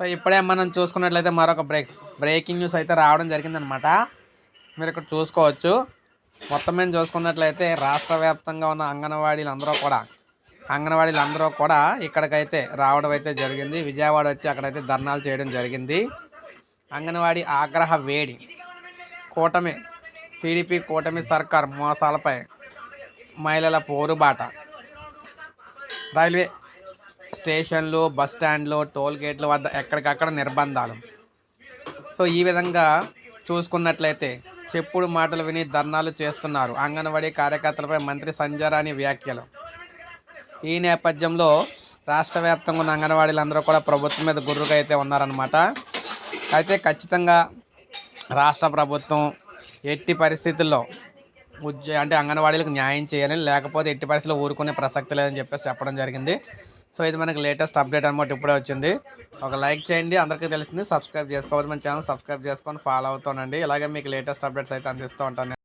So ఇప్పుడే మనం చూసుకున్నట్లయితే మరొక బ్రేక్ బ్రేకింగ్ న్యూస్ అయితే రావడం జరిగిందనమాట. మీరు ఇక్కడ చూసుకోవచ్చు. మొత్తం మేము చూసుకున్నట్లయితే రాష్ట్ర వ్యాప్తంగా ఉన్న అంగన్వాడీలు అందరూ కూడా అంగన్వాడీలు అందరూ కూడా ఇక్కడికైతే రావడం అయితే జరిగింది. విజయవాడ వచ్చి అక్కడైతే ధర్నాలు చేయడం జరిగింది. అంగన్వాడీ ఆగ్రహ వేడి కూటమి టీడీపీ కూటమి సర్కార్ మోసాలపై మహిళల పోరుబాట. రైల్వే స్టేషన్లు బస్ స్టాండ్లు టోల్ గేట్ల వద్ద ఎక్కడికక్కడ నిర్బంధాలు. సో ఈ విధంగా చూసుకున్నట్లయితే చెప్పుడు మాటలు విని ధర్నాలు చేస్తున్నారు అంగన్వాడీ కార్యకర్తలపై మంత్రి సంజరాని వ్యాఖ్యలు. ఈ నేపథ్యంలో రాష్ట్ర వ్యాప్తంగా ఉన్న అంగన్వాడీలు అందరూ కూడా ప్రభుత్వం మీద గుర్రుగా అయితే ఉన్నారనమాట అయితే ఖచ్చితంగా రాష్ట్ర ప్రభుత్వం ఎట్టి పరిస్థితుల్లో ఉద్య అంటే అంగన్వాడీలకు న్యాయం చేయాలని లేకపోతే ఎట్టి పరిస్థితుల్లో ఊరుకునే ప్రసక్తి లేదని చెప్పేసి చెప్పడం జరిగింది. సో ఇది మనకి లేటెస్ట్ అప్డేట్ అనమాట ఇప్పుడే వచ్చింది. ఒక లైక్ చేయండి అందరికీ తెలిసింది సబ్స్క్రైబ్ చేసుకోవాలి మన ఛానల్ సబ్స్క్రైబ్ చేసుకొని ఫాలో అవుతానండి ఇలాగే మీకు లేటెస్ట్ అప్డేట్స్ అయితే అందిస్తూ ఉంటాను